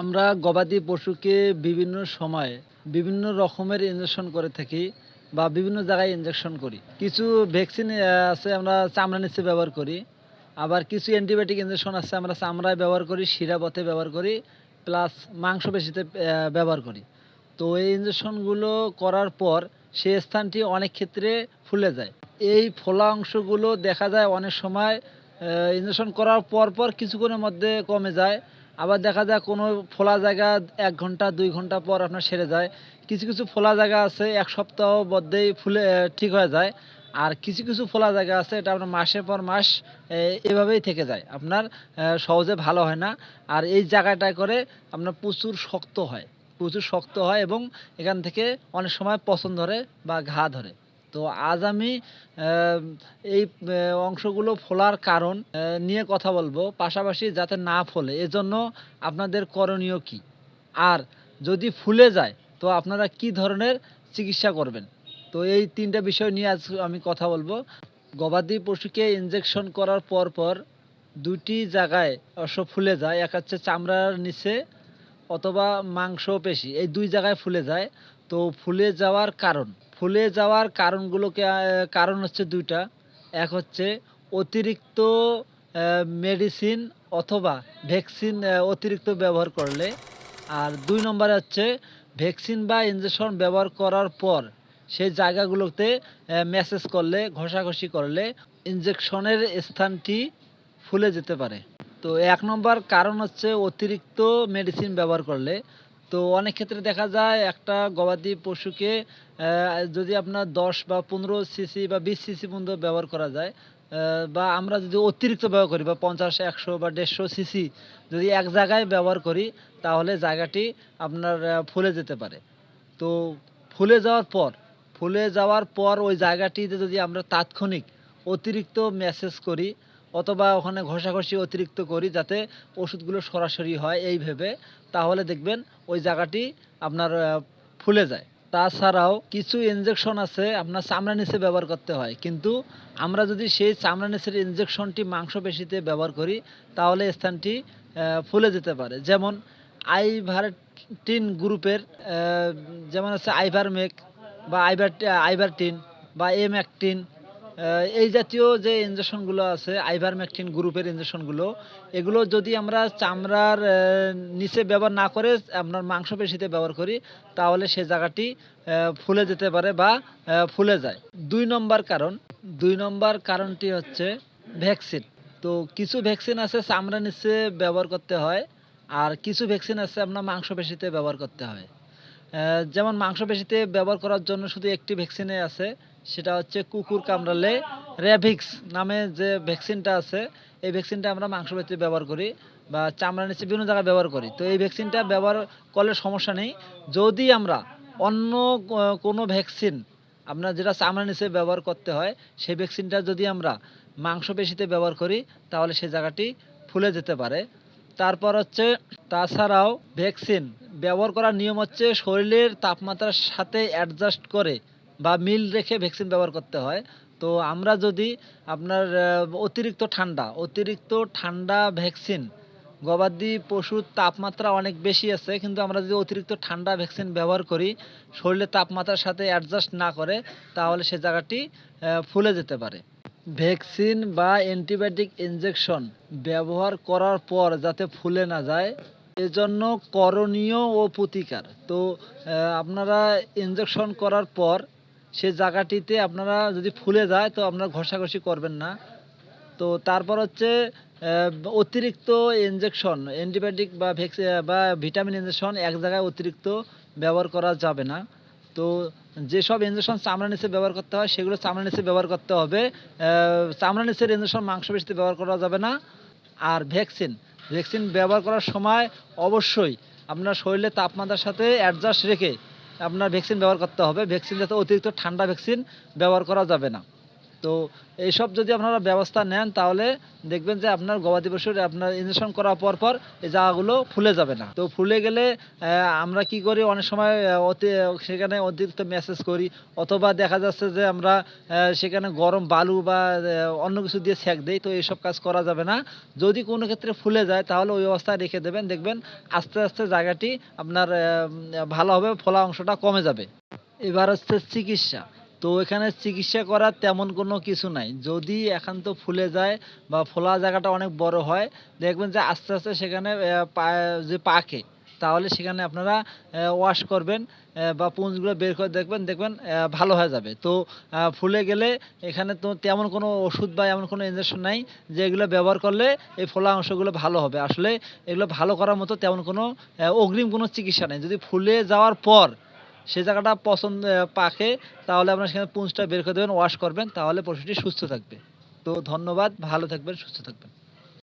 আমরা গবাদি পশুকে বিভিন্ন সময়ে বিভিন্ন রকমের ইঞ্জেকশন করে থাকি বা বিভিন্ন জায়গায় ইঞ্জেকশন করি। কিছু ভ্যাকসিন আছে আমরা চামড়া নিচে ব্যবহার করি, আবার কিছু অ্যান্টিবায়োটিক ইঞ্জেকশন আছে আমরা চামড়ায় ব্যবহার করি শিরাপথে ব্যবহার করি প্লাস মাংসপেশিতে ব্যবহার করি। তো এই ইঞ্জেকশনগুলো করার পর সে স্থানটি অনেক ক্ষেত্রে ফুলে যায়। এই ফোলা অংশগুলো দেখা যায় অনেক সময় ইঞ্জেকশন করার পর পর কিছুক্ষণের মধ্যে কমে যায়। আবার দেখা যায় কোনো ফোলা জায়গা এক ঘণ্টা, দুই ঘণ্টা পর আপনার সেরে যায়। কিছু কিছু ফোলা জায়গা আছে, এক সপ্তাহ মধ্যেই ফুলে ঠিক হয়ে যায়। আর কিছু কিছু ফোলা জায়গা আছে, এটা আপনার মাসের পর মাস এভাবেই থেকে যায়। আপনার সহজে ভালো হয় না। আর এই জায়গাটায় করে আপনার প্রচুর শক্ত হয়। প্রচুর শক্ত হয় এবং এখান থেকে অনেক সময় পছন্দ ধরে বা ঘা ধরে। তো আজ আমি এই অংশগুলো ফোলার কারণ নিয়ে কথা বলব। পাশাপাশি যাতে না ফোলে, এজন্য আপনাদের করণীয় কি? আর যদি ফুলে যায়, তো আপনারা কি ধরনের চিকিৎসা করবেন? তো এই তিনটা বিষয় নিয়ে আজ আমি কথা বলব। গবাদি পশুকে ইনজেকশন করার পর পর দুটি জায়গায় অবশ্য ফুলে যায়। এক হচ্ছে চামড়ার নিচে অথবা মাংস পেশি এই দুই জায়গায় ফুলে যায়। তো ফুলে যাওয়ার কারণ। ফুলে যাওয়ার কারণগুলোকে কারণ হচ্ছে দুইটা। এক হচ্ছে অতিরিক্ত মেডিসিন অথবা ভ্যাকসিন অতিরিক্ত ব্যবহার করলে। আর দুই নম্বরে হচ্ছে ভ্যাকসিন বা ইঞ্জেকশন ব্যবহার করার পর সেই জায়গাগুলোতে মেসেজ করলে, ঘষাঘষি করলে ইঞ্জেকশনের স্থানটি ফুলে যেতে পারে। তো এক নম্বর কারণ হচ্ছে অতিরিক্ত মেডিসিন ব্যবহার করলে। তো অনেক ক্ষেত্রে দেখা যায় একটা গবাদি পশুকে যদি আপনার দশ বা পনেরো সিসি বা বিশ সিসি পর্যন্ত ব্যবহার করা যায় বা আমরা যদি অতিরিক্ত ব্যবহার করি বা পঞ্চাশ, একশো বা দেড়শো সিসি যদি এক জায়গায় ব্যবহার করি, তাহলে জায়গাটি আপনার ফুলে যেতে পারে। তো ফুলে যাওয়ার পর, ফুলে যাওয়ার পর ওই জায়গাটিতে যদি আমরা তাৎক্ষণিক অতিরিক্ত মেসেজ করি অথবা ওখানে ঘষাঘষি অতিরিক্ত করি যাতে ওষুধগুলো সরাসরি হয় এই ভেবে তাহলে দেখবেন ওই জায়গাটি আপনার ফুলে যায়। তাছাড়াও কিছু ইনজেকশন আছে আপনার চামড়া নিচে ব্যবহার করতে হয়। কিন্তু আমরা যদি সেই চামড়া নিচের ইনজেকশনটি মাংসপেশিতে ব্যবহার করি তাহলে স্থানটি ফুলে যেতে পারে। যেমন আইভারটিন গ্রুপের যেমন আছে আইভারমেক বা আইভার আইভারটিন বা এমঅ্যাক্টিন আহ, এই জাতীয় যে ইঞ্জেকশনগুলো আছে আইভারমেকটিন গ্রুপের ইঞ্জেকশনগুলো এগুলো যদি আমরা চামড়ার নিচে ব্যবহার না করে আপনার মাংসপেশিতে ব্যবহার করি, তাহলে সে জায়গাটি ফুলে যেতে পারে বা ফুলে যায়। দুই নম্বর কারণ, দুই নম্বর কারণটি হচ্ছে ভ্যাকসিন তো কিছু ভ্যাকসিন আছে চামড়া নিচে ব্যবহার করতে হয়, আর কিছু ভ্যাকসিন আছে আপনার মাংসপেশিতে ব্যবহার করতে হয়। যেমন মাংসপেশিতে ব্যবহার করার জন্য শুধু একটি ভ্যাকসিনে আছে সেটা হচ্ছে কুকুর কামড়ালে র্যাভিক্স নামে যে ভ্যাকসিনটা আছে, এই ভ্যাকসিনটা আমরা মাংস মাংসপেশিতে ব্যবহার করি বা চামড়া নিচে বিভিন্ন জায়গায় ব্যবহার করি। তো এই ভ্যাকসিনটা ব্যবহার করলে সমস্যা নেই। যদি আমরা অন্য কোনো ভ্যাকসিন আপনার যেটা চামড়া নিচে ব্যবহার করতে হয়, সেই ভ্যাকসিনটা যদি আমরা মাংসপেশিতে ব্যবহার করি, তাহলে সেই জায়গাটি ফুলে যেতে পারে। তারপর হচ্ছে, তাছাড়াও ভ্যাকসিন ব্যবহার করার নিয়ম হচ্ছে শরীরের তাপমাত্রার সাথে অ্যাডজাস্ট করে বা মিল রেখে ভ্যাকসিন ব্যবহার করতে হয়। তো আমরা যদি আপনার অতিরিক্ত ঠান্ডা অতিরিক্ত ঠান্ডা ভ্যাকসিন, গবাদি পশুর তাপমাত্রা অনেক বেশি আছে, কিন্তু আমরা যদি অতিরিক্ত ঠান্ডা ভ্যাকসিন ব্যবহার করি, শরীরের তাপমাত্রার সাথে অ্যাডজাস্ট না করে, তাহলে সে জায়গাটি ফুলে যেতে পারে। ভ্যাকসিন বা অ্যান্টিবায়োটিক ইনজেকশন ব্যবহার করার পর যাতে ফুলে না যায়, এজন্য করণীয় ও প্রতিকার। তো আপনারা ইনজেকশন করার পর সে জায়গাটিতে আপনারা যদি ফুলে যায় তো আপনারা ঘষাঘষি করবেন না। তো তারপর হচ্ছে অতিরিক্ত ইনজেকশন অ্যান্টিবায়োটিক বা ভ্যাকসি বা ভিটামিন ইনজেকশন এক জায়গায় অতিরিক্ত ব্যবহার করা যাবে না। তো যেসব ইনজেকশন চামড়া নিচে ব্যবহার করতে হয়, সেগুলো চামড়া নিচে ব্যবহার করতে হবে। চামড়া নিচের ইনজেকশন মাংসপেশিতে ব্যবহার করা যাবে না। আর ভ্যাকসিন ভ্যাকসিন ব্যবহার করার সময় অবশ্যই আপনার শরীরের তাপমাত্রার সাথে অ্যাডজাস্ট রেখে আপনার ভ্যাকসিন ব্যবহার করতে হবে। ভ্যাকসিন যাতে অতিরিক্ত ঠান্ডা ভ্যাকসিন ব্যবহার করা যাবে না। তো এইসব যদি আপনারা ব্যবস্থা নেন, তাহলে দেখবেন যে আপনার গবাদি পশুর আপনার ইঞ্জেকশন করার পর পর এই জায়গাগুলো ফুলে যাবে না। তো ফুলে গেলে আমরা কি করি? অনেক সময় অতি, সেখানে অতিরিক্ত মেসেজ করি। অথবা দেখা যাচ্ছে যে আমরা সেখানে গরম বালু বা অন্য কিছু দিয়ে সেক দেই, তো এইসব কাজ করা যাবে না। যদি কোনো ক্ষেত্রে ফুলে যায়, তাহলে ওই অবস্থায় রেখে দেবেন। দেখবেন আস্তে আস্তে জায়গাটি আপনার ভালো হবে, ফোলা অংশটা কমে যাবে। এবার হচ্ছে চিকিৎসা। তো এখানে চিকিৎসা করার তেমন কোনো কিছু নাই। যদি একান্ত ফুলে যায় বা ফোলা জায়গাটা অনেক বড় হয়, দেখবেন যে আস্তে আস্তে সেখানে যে পাকে, তাহলে সেখানে আপনারা ওয়াশ করবেন বা পুঁজগুলো বের করে দেখবেন দেখবেন ভালো হয়ে যাবে। তো ফুলে গেলে এখানে তো তেমন কোনো ওষুধ বা এমন কোনো ইঞ্জেকশন নাই যে এগুলো ব্যবহার করলে এই ফোলা অংশগুলো ভালো হবে। আসলে এগুলো ভালো করার মতো তেমন কোনো অগ্রিম কোনো চিকিৎসা নেই। যদি ফুলে যাওয়ার পর সে জায়গাটা পছন্দ পাকে তাহলে আপনার সেখানে পুঁজটা বের করে দেবেন ওয়াশ করবেন, তাহলে পশুটি সুস্থ থাকবে। তো ধন্যবাদ, ভালো থাকবেন, সুস্থ থাকবেন।